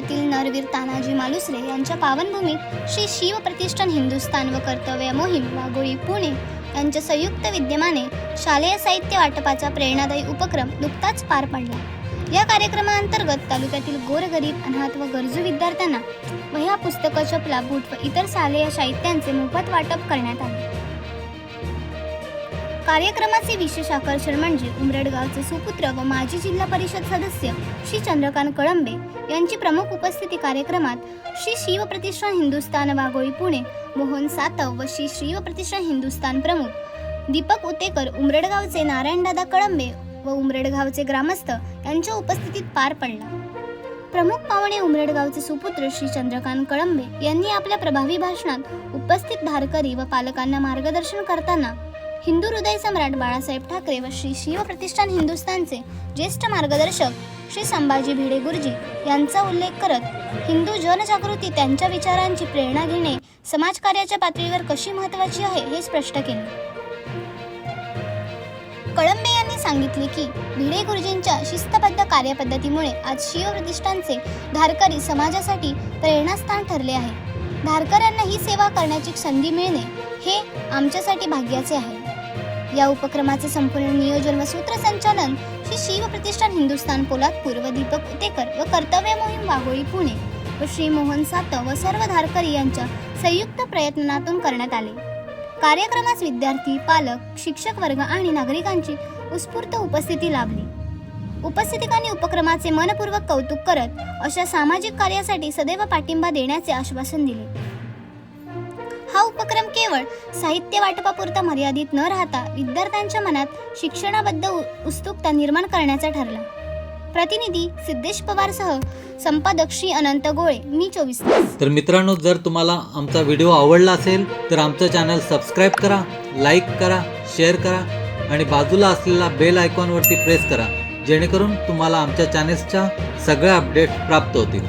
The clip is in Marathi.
तालुक्यातील नरवीर तानाजी मालुसरे यांच्या पावनभूमीत श्री शिव प्रतिष्ठान हिंदुस्थान व कर्तव्य मोहीम वाघोळी पुणे यांच्या संयुक्त विद्यमाने शालेय साहित्य वाटपाचा प्रेरणादायी उपक्रम नुकताच पार पडला. या कार्यक्रमाअंतर्गत तालुक्यातील गोरगरीब अनाथ व गरजू विद्यार्थ्यांना वह्या पुस्तकं चपला बूट व इतर शालेय साहित्यांचे मोफत वाटप करण्यात आले. कार्यक्रमाचे विशेष आकर्षण म्हणजे उमरडगावचे सुपुत्र व माजी जिल्हा परिषद सदस्य श्री चंद्रकांत कळंबे यांची प्रमुख उपस्थिती कार्यक्रमात श्री शिव प्रतिष्ठान हिंदुस्थान वाघोळी पुणे मोहन सातव व श्री शिव प्रतिष्ठान हिंदुस्थान प्रमुख दीपक उतेकर उमरडगावचे नारायणदादा कळंबे व उमरडगावचे ग्रामस्थ यांच्या उपस्थितीत पार पडला. प्रमुख पाहुणे उमरेडगावचे सुपुत्र श्री चंद्रकांत कळंबे यांनी आपल्या प्रभावी भाषणात उपस्थित धारकरी व पालकांना मार्गदर्शन करताना हिंदू हृदय सम्राट बाळासाहेब ठाकरे व श्री शिव प्रतिष्ठान हिंदुस्थानचे ज्येष्ठ मार्गदर्शक श्री संभाजी भिडे गुरुजी यांचा उल्लेख करत हिंदू जनजागृती त्यांच्या विचारांची प्रेरणा घेणे समाजकार्याच्या पातळीवर कशी महत्त्वाची आहे हे स्पष्ट केले. कळंबे यांनी सांगितले की भिडे गुरुजींच्या शिस्तबद्ध कार्यपद्धतीमुळे आज शिव प्रतिष्ठानचे धारकरी समाजासाठी प्रेरणास्थान ठरले आहे. धारकऱ्यांना ही सेवा करण्याची संधी मिळणे हे आमच्यासाठी भाग्याचे आहे. या उपक्रमाचे संपूर्ण नियोजन व सूत्रसंचालन श्री शिव प्रतिष्ठान हिंदुस्थान पोलादपूर व दीपक उतेकर व कर्तव्य मोहीम वाघोळी पुणे व श्री मोहन सातव व सर्व धारकरी यांच्या संयुक्त प्रयत्नातून करण्यात आले. कार्यक्रमास विद्यार्थी पालक शिक्षक वर्ग आणि नागरिकांची उत्स्फूर्त उपस्थिती लाभली. उपस्थितिकांनी उपक्रमाचे मनपूर्वक कौतुक करत अशा सामाजिक कार्यासाठी सदैव पाठिंबा देण्याचे आश्वासन दिले. हा उपक्रम केवळ साहित्य वाटपापुरता मर्यादित न राहता विद्यार्थ्यांच्या मनात शिक्षणाबद्दल उत्सुकता निर्माण करण्याचा ठरला. प्रतिनिधी सिद्धेश पवारसह संपादक श्री अनंत गोळे मी चोवीस तास. तर मित्रांनो जर तुम्हाला आमचा व्हिडिओ आवडला असेल तर आमचं चॅनल सबस्क्राईब करा लाईक करा शेअर करा आणि बाजूला असलेला बेल आयकॉनवरती प्रेस करा जेणेकरून तुम्हाला आमच्या चॅनेल्सच्या सगळ्या अपडेट प्राप्त होतील.